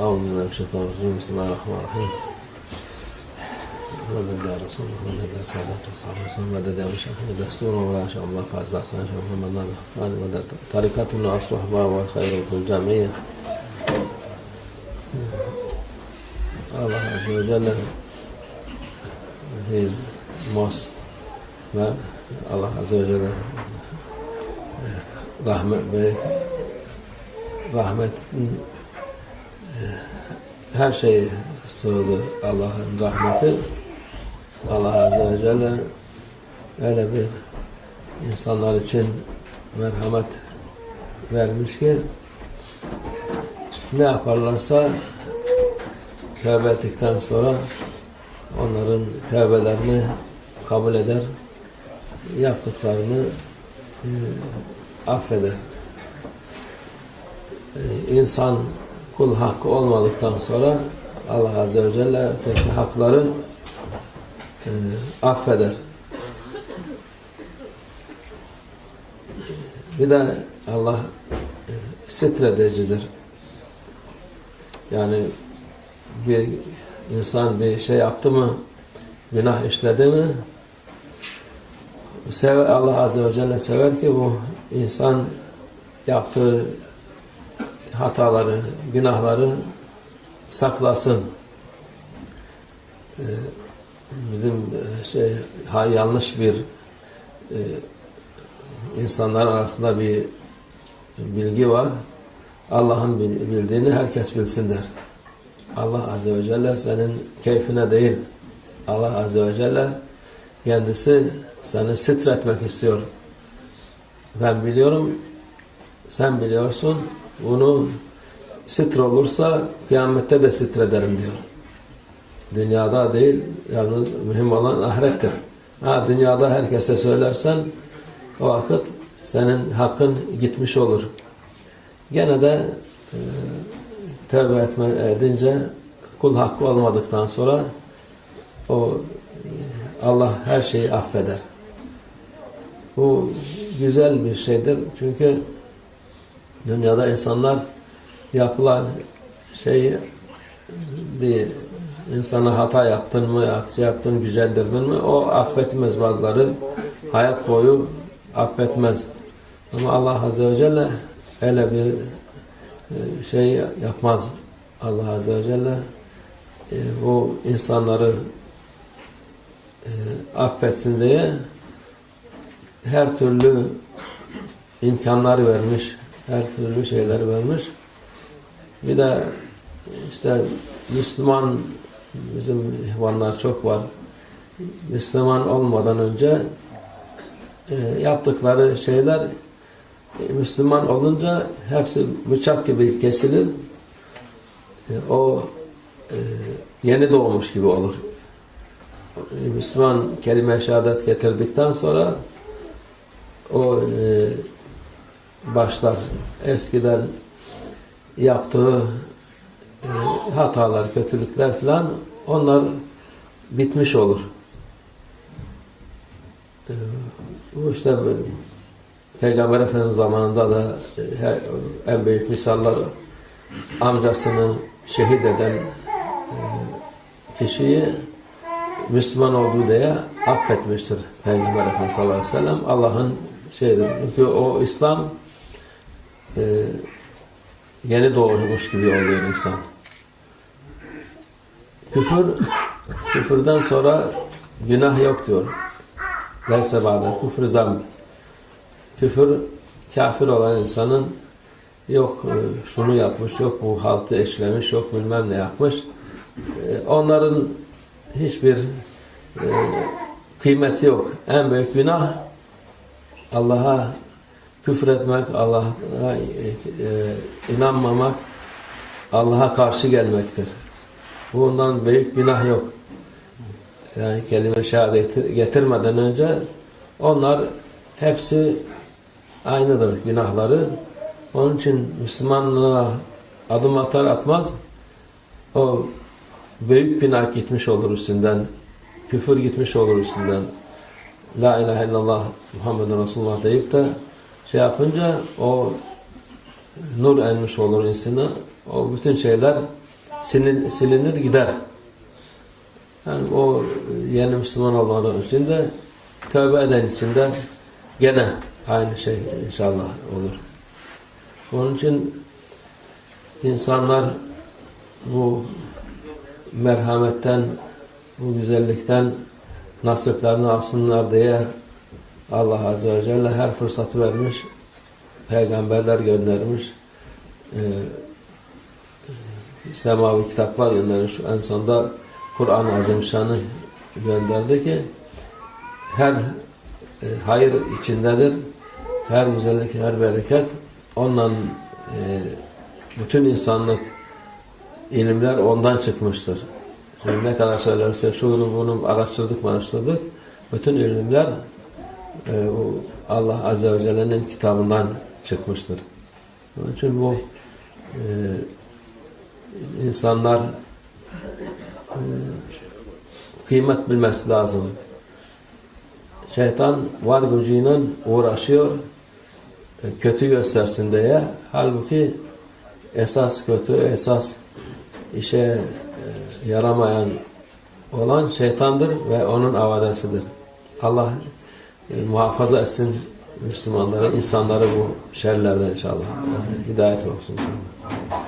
أعوذ بالله من الشيطان الرجيم بسم الله الرحمن الرحيم مدد يا رسول الله مدد يا سادات وصحابة رسول الله مدد يا مشايخ دستور ولا شاء الله فاز أحسن شيخ محمد قال مدد طريقتنا الصحبة والخير Allah Azze ve Celle His most ve Allah Azze ve Celle her şeyi sığdı Allah'ın rahmeti Allah Azze ve Celle öyle bir insanlar için merhamet vermiş ki ne yaparlarsa tövbe ettikten sonra onların tövbelerini kabul eder yaptıklarını e, affeder. E, insan kul hakkı olmadıktan sonra Allah Azze ve Celle öteki hakları e, affeder. Bir de Allah e, sitredicidir. Yani bir insan bir şey yaptı mı, günah işledi mi, sever, Allah Azze ve Celle sever ki bu insan yaptığı hataları, günahları saklasın. Ee, bizim e, şey yanlış bir e, insanlar arasında bir bilgi var. Allah'ın bildiğini herkes bilsin der. Allah Azze ve Celle senin keyfine değil. Allah Azze ve Celle kendisi seni sitretmek istiyor. Ben biliyorum, sen biliyorsun. Bunu sitr olursa kıyamette de sitrederim diyor. Dünyada değil, yalnız mühim olan ahirettir. Ha, dünyada herkese söylersen o vakit senin hakkın gitmiş olur. Gene de e, tövbe etme edince kul hakkı olmadıktan sonra o Allah her şeyi affeder. Bu güzel bir şeydir. Çünkü dünyada insanlar yapılan şeyi bir insana hata yaptın mı, hata yaptın, gücendirdin mi o affetmez bazıları. Hayat boyu affetmez. Ama Allah Azze ve Celle öyle bir şey yapmaz. Allah Azze ve Celle e, bu insanları e, affetsin diye her türlü imkanlar vermiş, her türlü şeyler vermiş. Bir de işte Müslüman bizim ihvanlar çok var. Müslüman olmadan önce e, yaptıkları şeyler e, Müslüman olunca hepsi bıçak gibi kesilir. E, o yeni doğmuş gibi olur. Müslüman kelime şehadet getirdikten sonra o e, başlar eskiden yaptığı e, hatalar, kötülükler falan onlar bitmiş olur. E, bu işte Peygamber Efendimiz zamanında da e, her, en büyük misallar amcasını şehit eden e, kişiyi Müslüman olduğu diye affetmiştir Peygamber Efendimiz sallallahu aleyhi ve sellem. Allah'ın şeydir. Çünkü o İslam e, yeni doğmuş gibi oluyor insan. Küfür, küfürden sonra günah yok diyor. Leyse ba'de küfür zamb. Küfür, kafir olan insanın yok e, şunu yapmış, yok bu haltı eşlemiş, yok bilmem ne yapmış. E, onların hiçbir e, kıymeti yok. En büyük günah Allah'a küfür etmek, Allah'a inanmamak, Allah'a karşı gelmektir. Bundan büyük günah yok. Yani kelime şehadeti getirmeden önce onlar hepsi aynıdır günahları. Onun için Müslümanlığa adım atar atmaz o büyük günah gitmiş olur üstünden. Küfür gitmiş olur üstünden. La ilahe illallah Muhammedun Resulullah deyip de şey yapınca o nur enmiş olur insana. O bütün şeyler silinir, silinir gider. Yani o yeni Müslüman olanlar için de tövbe eden için de gene aynı şey inşallah olur. Onun için insanlar bu merhametten, bu güzellikten nasiplerini alsınlar diye Allah Azze ve Celle her fırsatı vermiş, peygamberler göndermiş, e, semavi kitaplar göndermiş. En sonunda Kur'an-ı Azimüşşan'ı gönderdi ki her e, hayır içindedir, her güzellik, her bereket ondan e, bütün insanlık ilimler ondan çıkmıştır. Şimdi ne kadar söylerse şunu bunu araştırdık araştırdık. Bütün ilimler e, bu Allah Azze ve Celle'nin kitabından çıkmıştır. Onun için bu e, insanlar e, kıymet bilmesi lazım. Şeytan var gücüyle uğraşıyor e, kötü göstersin diye. Halbuki esas kötü, esas işe yaramayan olan şeytandır ve onun avadesidir. Allah e, muhafaza etsin Müslümanları, insanları bu şerlerden inşallah. Hidayet olsun inşallah.